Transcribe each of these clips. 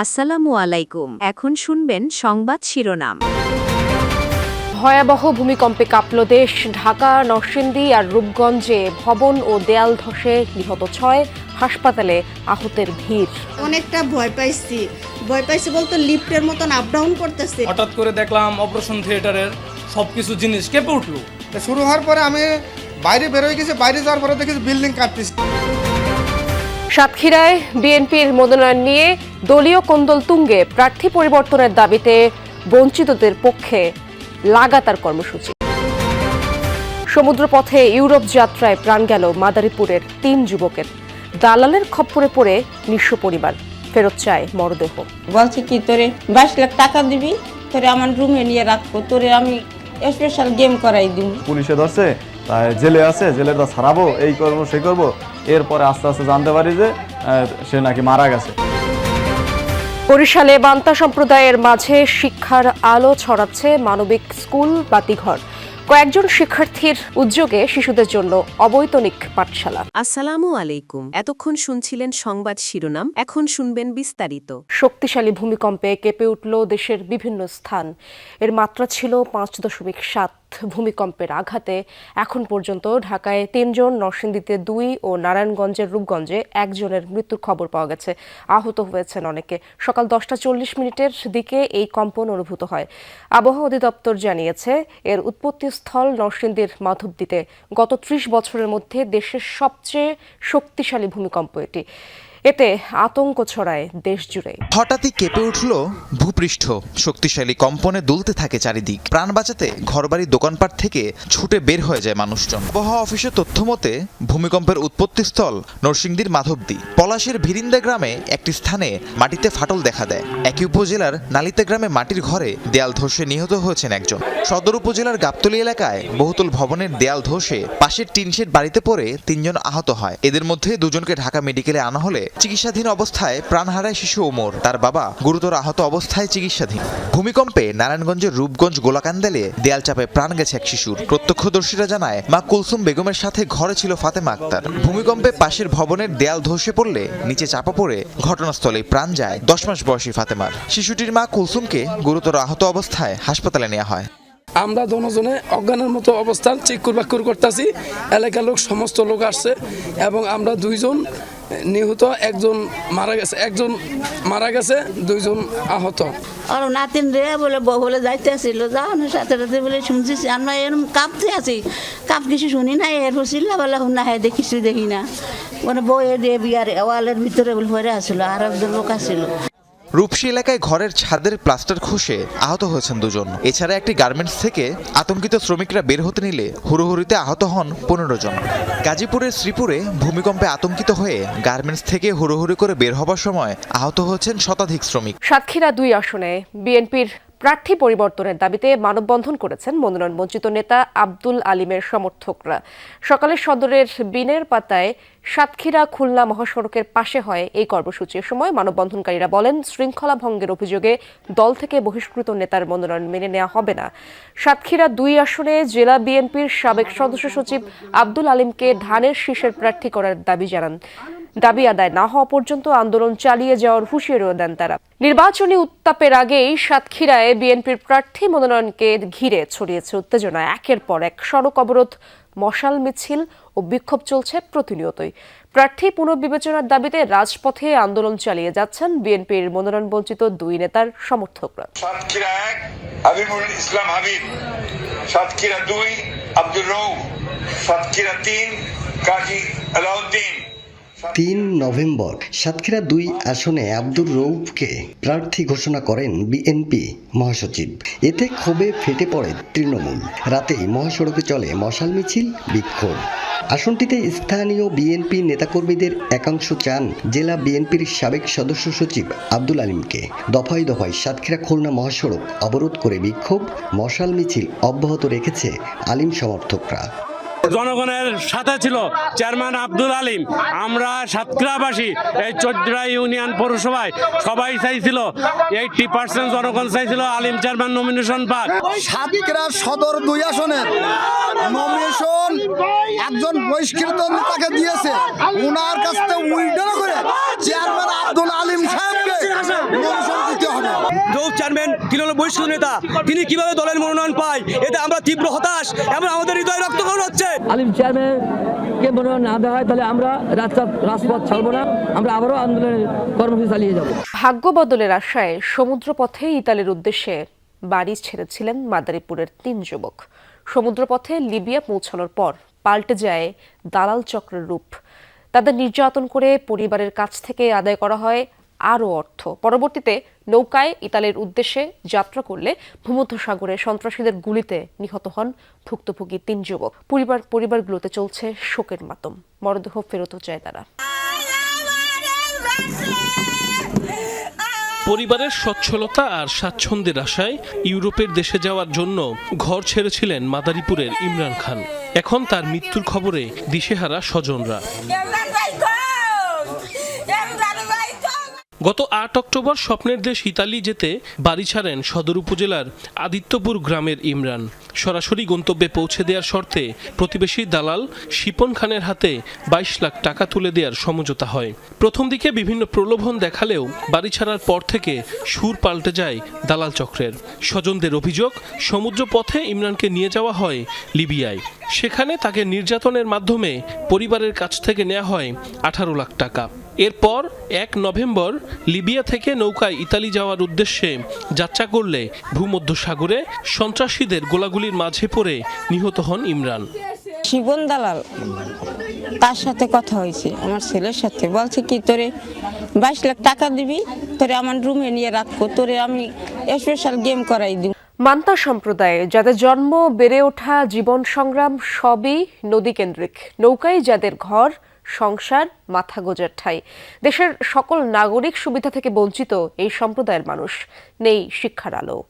আসসালামু আলাইকুম। এখন শুনবেন সংবাদ শিরোনাম। ভয়াবহ ভূমিকম্পে কাঁপল দেশ ঢাকা নরসিংদী আর রূপগঞ্জে ভবন ও দেয়াল ধসে নিহত ছয় হাসপাতালে আহতের ভিড়। অনেকটা ভয় পাইছি। ভয় পাইছি বলতো লিফটের মতন আপ ডাউন করতেছে। হঠাৎ করে দেখলাম অপারেশন থিয়েটারের সব কিছু জিনিস কেঁপে উঠল। তা শুরু হওয়ার পরে আমি বাইরে বেরোয় গেছি বাইরে যাওয়ার পরে দেখেছি বিল্ডিং কাঁপতেছে সাতক্ষীরায় বিএনপির মনোনয়ন নিয়ে দলীয় কোন্দল তুঙ্গে প্রার্থী পরিবর্তনের দাবিতে বঞ্চিতদের পক্ষে লাগাতার কর্মসূচি। সমুদ্রপথে ইউরোপ যাত্রায় প্রাণ গেল মাদারীপুরের তিন যুবকের। দালালের খপ্পরে পড়ে নিঃস্ব পরিবার। ফেরত চায় মরদেহ। বলছে কি তোরে বাইশ লাখ টাকা দিবি তোরে আমার রুমে নিয়ে রাখব তোরে আমি স্পেশাল গেম করাই দিব। পুলিশে ধরছে তাই জেলে আছে জেলে তো ছাড়াবো এই করব সেই করব। এরপরে আস্তে আস্তে জানতে পারি যে সে নাকি মারা গেছে। বরিশালে বান্তা সম্প্রদায়ের মাঝে শিক্ষার আলো ছড়াচ্ছে মানবিক স্কুল বাতিঘর। কয়েকজন শিক্ষার্থীর উদ্যোগে শিশুদের জন্য অবৈতনিক পাঠশালা। আসসালামু আলাইকুম। এতক্ষণ শুনছিলেন সংবাদ শিরোনাম এখন শুনবেন বিস্তারিত। শক্তিশালী ভূমিকম্পে কেঁপে উঠল দেশের বিভিন্ন স্থান। এর মাত্রা ছিল পাঁচ দশমিক সাত ভূমিকম্পের আঘাতে এখন পর্যন্ত ঢাকায় তিনজন, নরসিংদীতে দুই ও নারায়ণগঞ্জের রূপগঞ্জে একজনের মৃত্যুর খবর পাওয়া গেছে। আহত হয়েছেন অনেকে। সকাল দশটা চল্লিশ মিনিটের দিকে এই কম্পন অনুভূত হয়। আবহাওয়া অধিদপ্তর জানিয়েছে, এর উৎপত্তিস্থল নরসিংদীর মাধবদীতে। গত ত্রিশ বছরের মধ্যে দেশের সবচেয়ে শক্তিশালী ভূমিকম্প এটি। এতে আতঙ্ক ছড়ায় দেশ জুড়ে হঠাৎই কেঁপে উঠল ভূপৃষ্ঠ। শক্তিশালী কম্পনে দুলতে থাকে চারিদিক। প্রাণ বাঁচাতে ঘরবাড়ি দোকানপাট থেকে ছুটে বের হয়ে যায় মানুষজন। আবহাওয়া অফিসের তথ্য মতে, ভূমিকম্পের উৎপত্তিস্থল নরসিংদীর মাধবদী। পলাশের ভিরিন্দা গ্রামে একটি স্থানে মাটিতে ফাটল দেখা দেয়। একই উপজেলার নালিতা গ্রামে মাটির ঘরে দেয়াল ধসে নিহত হয়েছেন একজন। সদর উপজেলার গাবতলী এলাকায় বহুতল ভবনের দেয়াল ধসে পাশের টিনশেড বাড়িতে পড়ে তিনজন আহত হয়। এদের মধ্যে দুজনকে ঢাকা মেডিকেলে আনা হলে চিকিৎসাধীন অবস্থায় প্রাণ হারায় শিশু ওমর। তার বাবা গুরুতর আহত অবস্থায় চিকিৎসাধীন। ভূমিকম্পে নারায়ণগঞ্জের রূপগঞ্জ গোলাকান্দালে দেয়াল চাপে প্রাণ গেছে এক শিশুর। প্রত্যক্ষদর্শীরা জানায়, মা কুলসুম বেগমের সাথে ঘরে ছিল ফাতেমা আক্তার। ভূমিকম্পে পাশের ভবনের দেয়াল ধসে পড়লে নিচে চাপা পড়ে ঘটনাস্থলে প্রাণ যায় দশ মাস বয়সী ফাতেমার। শিশুটির মা কুলসুমকে গুরুতর আহত অবস্থায় হাসপাতালে নেওয়া হয়। আমরা দনজনে অজ্ঞানের মতো অবস্থান চিকুর বাকুর করতেছি। এলাকার লোক, সমস্ত লোক আসছে এবং আমরা দুইজন নিহত একজন মারা গেছে, একজন মারা গেছে, দুইজন আহত। আর নাতিন রে বলে, বউ বলে যাইতে আসছিল যাও না, সাথে সাথে বলে শুনছি আমরা এরকম কাঁপতে আছি। কাপ কিছু শুনি না এরপর চিল্লা বেলা না হ্যাঁ দেখিছি দেখি না। মানে এ দিয়ে বিয়ার, ওয়ালের ভিতরে বলে হয়ে আসলো, আর একজন লোক আসছিল রূপসী এলাকায় ঘরের ছাদের প্লাস্টার খসে আহত হয়েছেন দুজন। এছাড়া একটি গার্মেন্টস থেকে আতঙ্কিত শ্রমিকরা বের হতে নিলে হুড়োহুড়িতে আহত হন পনেরো জন। গাজীপুরের শ্রীপুরে ভূমিকম্পে আতঙ্কিত হয়ে গার্মেন্টস থেকে হুড়োহুড়ি করে বের হবার সময় আহত হয়েছেন শতাধিক শ্রমিক। সাতক্ষীরা দুই আসনে, বিএনপির প্রার্থী পরিবর্তনের দাবিতে মানববন্ধন করেছেন মনোনয়ন বঞ্চিত নেতা আব্দুল আলিমের সমর্থকরা। সকালে সদরের বিনের পাতায় সাতক্ষীরা খুলনা মহাসড়কের পাশে হয় এই কর্মসূচির সময় মানববন্ধনকারীরা বলেন, শৃঙ্খলা ভঙ্গের অভিযোগে দল থেকে বহিষ্কৃত নেতার মনোনয়ন মেনে নেওয়া হবে না। সাতক্ষীরা দুই আসনে জেলা বিএনপির সাবেক সদস্য সচিব আব্দুল আলিমকে ধানের শীষের প্রার্থী করার দাবি জানান। দাবি আদায় না হওয়া পর্যন্ত আন্দোলন চালিয়ে যাওয়ার হুঁশিয়ারিও দেন তারা। নির্বাচনী উত্তাপের আগেই সাতক্ষীরায় বিএনপির প্রার্থী মনোনয়নকে ঘিরে ছড়িয়েছে উত্তেজনা। একের পর এক সড়ক অবরোধ, মশাল মিছিল ও বিক্ষোভ চলছে প্রতিনিয়তই। প্রার্থী পুনর্বিবেচনার দাবিতে রাজপথে আন্দোলন চালিয়ে যাচ্ছেন বিএনপির মনোনয়ন বঞ্চিত দুই নেতার সমর্থকরা। সাতক্ষীরা এক, হাবিবুল ইসলাম হাবিব। সাতক্ষীরা দুই সাতক্ষীরা তিন, কাজী আলাউদ্দিন। তিন নভেম্বর, সাতক্ষীরা দুই আসনে আব্দুর রৌফকে প্রার্থী ঘোষণা করেন বিএনপি মহাসচিব। এতে ক্ষোভে ফেটে পড়ে তৃণমূল। রাতেই মহাসড়কে চলে মশাল মিছিল, বিক্ষোভ। আসনটিতে স্থানীয় বিএনপি নেতাকর্মীদের একাংশ চান জেলা বিএনপির সাবেক সদস্য সচিব আব্দুল আলিমকে। দফায় দফায় সাতক্ষীরা খুলনা মহাসড়ক অবরোধ করে বিক্ষোভ, মশাল মিছিল অব্যাহত রেখেছে আলিম সমর্থকরা। জনগণের সাথে ছিল চেয়ারম্যান আব্দুল আলিম। আমরা সাতক্ষীরাবাসী, এই চোদ্দা ইউনিয়ন পৌরসভায় সবাই চাইছিল, এইটটি পার্সেন্ট জনগণ চাইছিল আলিম চেয়ারম্যান নমিনেশন পাক। সাতক্ষীরা সদর দুই আসনের নমিনেশন একজন বহিষ্কৃত নেতাকে দিয়েছে। ওনার কাছ থেকে উইড্রো করে চেয়ারম্যান আব্দুল আলিম সাহেবকে চেয়ারম্যান তিনি হলো বহিষ্কৃত নেতা। তিনি কীভাবে দলের মনোনয়ন পায় এতে আমরা তীব্র হতাশ এবং আমাদের হৃদয় রক্তক্ষরণ হচ্ছে। আলিম চেয়ারম্যানকে মনোনয়ন না দেওয়া হয় তাহলে আমরা রাস্তা রাজপথ ছাড়বো না আমরা আবারও আন্দোলনের কর্মসূচি চালিয়ে যাব। ভাগ্য বদলের আশায় সমুদ্রপথে ইতালির উদ্দেশ্যে বাড়ি ছেড়েছিলেন মাদারীপুরের তিন যুবক। সমুদ্রপথে লিবিয়া পৌঁছানোর পর পাল্টে যায় দালাল চক্রের রূপ। তাদের নির্যাতন করে পরিবারের কাছ থেকে আদায় করা হয় আরও অর্থ। পরবর্তীতে নৌকায় ইতালির উদ্দেশ্যে যাত্রা করলে ভূমধ্যসাগরে সন্ত্রাসীদের গুলিতে নিহত হন ভুক্তভোগী তিন যুবক। পরিবার পরিবারগুলোতে চলছে শোকের মাতম। মরদেহ ফেরতও চায় তারা। পরিবারের সচ্ছলতা আর স্বাচ্ছন্দ্যের আশায় ইউরোপের দেশে যাওয়ার জন্য ঘর ছেড়েছিলেন মাদারীপুরের ইমরান খান। এখন তার মৃত্যুর খবরে দিশেহারা স্বজনরা। গত আট অক্টোবর স্বপ্নের দেশ ইতালি যেতে বাড়ি ছাড়েন সদর উপজেলার আদিত্যপুর গ্রামের ইমরান। সরাসরি গন্তব্যে পৌঁছে দেওয়ার শর্তে প্রতিবেশী দালাল শিপন খানের হাতে বাইশ লাখ টাকা তুলে দেওয়ার সমঝোতা হয়। প্রথম দিকে বিভিন্ন প্রলোভন দেখালেও বাড়ি ছাড়ার পর থেকে সুর পাল্টে যায় দালাল চক্রের। স্বজনদের অভিযোগ সমুদ্র পথে ইমরানকে নিয়ে যাওয়া হয় লিবিয়ায়। সেখানে তাকে নির্যাতনের মাধ্যমে পরিবারের কাছ থেকে নেওয়া হয় আঠারো লাখ টাকা। এরপর এক নভেম্বর লিবিয়া থেকে নৌকায় ইতালি যাওয়ার উদ্দেশ্যে যাত্রা করলে ভূমধ্যসাগরে সন্ত্রাসীদের গোলাগুলির মাঝে পড়ে নিহত হন ইমরান। শিবন দালাল তার সাথে কথা হয়েছে আমার ছেলের সাথে। বলছে কি তোরে বাইশ লাখ টাকা দিবি তোরে আমার রুমে নিয়ে রাখব তোরে আমি স্পেশাল গেম করাই দিব। মান্তা সম্প্রদায়ে যাদের জন্ম বেড়ে ওঠা জীবন সংগ্রাম সবই নদী কেন্দ্রিক নৌকায় যাদের ঘর সংসার মাথা গোজার ঠাই। দেশের সকল নাগরিক সুবিধা থেকে বঞ্চিত এই সম্প্রদায়ের মানুষ নেই শিক্ষার আলো।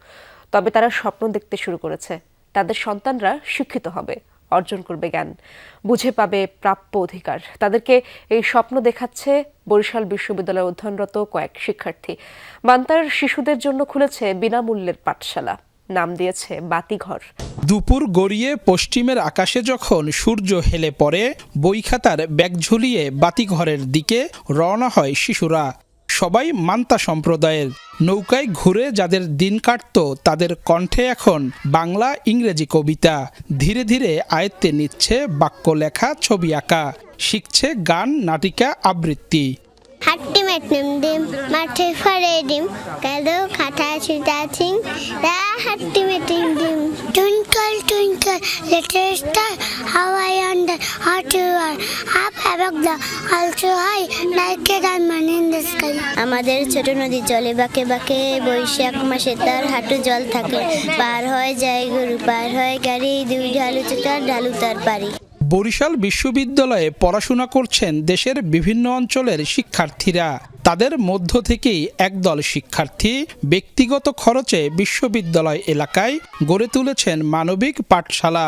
তবে তারা স্বপ্ন দেখতে শুরু করেছে। তাদের সন্তানরা শিক্ষিত হবে, অর্জন করবে জ্ঞান, বুঝে পাবে প্রাপ্য অধিকার। তাদেরকে এই স্বপ্ন দেখাচ্ছে বরিশাল বিশ্ববিদ্যালয়ে অধ্যয়নরত কয়েক শিক্ষার্থী। মান্তার শিশুদের জন্য খুলেছে বিনামূল্যের পাঠশালা। নাম দিয়েছে বাতিঘর। দুপুর গড়িয়ে পশ্চিমের আকাশে যখন সূর্য হেলে পড়ে বই খাতার ব্যাগ ঝুলিয়ে বাতিঘরের দিকে রওনা হয় শিশুরা। সবাই মান্তা সম্প্রদায়ের। নৌকায় ঘুরে যাদের দিন কাটত, তাদের কণ্ঠে এখন বাংলা ইংরেজি কবিতা। ধীরে ধীরে আয়ত্তে নিচ্ছে বাক্য লেখা ছবি আঁকা। শিখছে গান, নাটিকা, আবৃত্তি। হাট্টি মেটনিম ডিম, মাঠে ফরে ডিম, কালো খাতা ছুটা চিং, রা হাট্টি মেটিং ডিম। Twinkle twinkle little star how I wonder, what you are up above the world so high like a diamond in the sky. আমাদের ছোট নদী জলে বাঁকে বাঁকে, বৈশাখ মাসে তার হাঁটু জল থাকে। পার হয় যায় গরু, পার হয় গাড়ি, দুই ঢালু চুটার ঢালু তার পারি বরিশাল বিশ্ববিদ্যালয়ে পড়াশোনা করছেন দেশের বিভিন্ন অঞ্চলের শিক্ষার্থীরা। তাদের মধ্য থেকেই একদল শিক্ষার্থী ব্যক্তিগত খরচে বিশ্ববিদ্যালয় এলাকায় গড়ে তুলেছেন মানবিক পাঠশালা।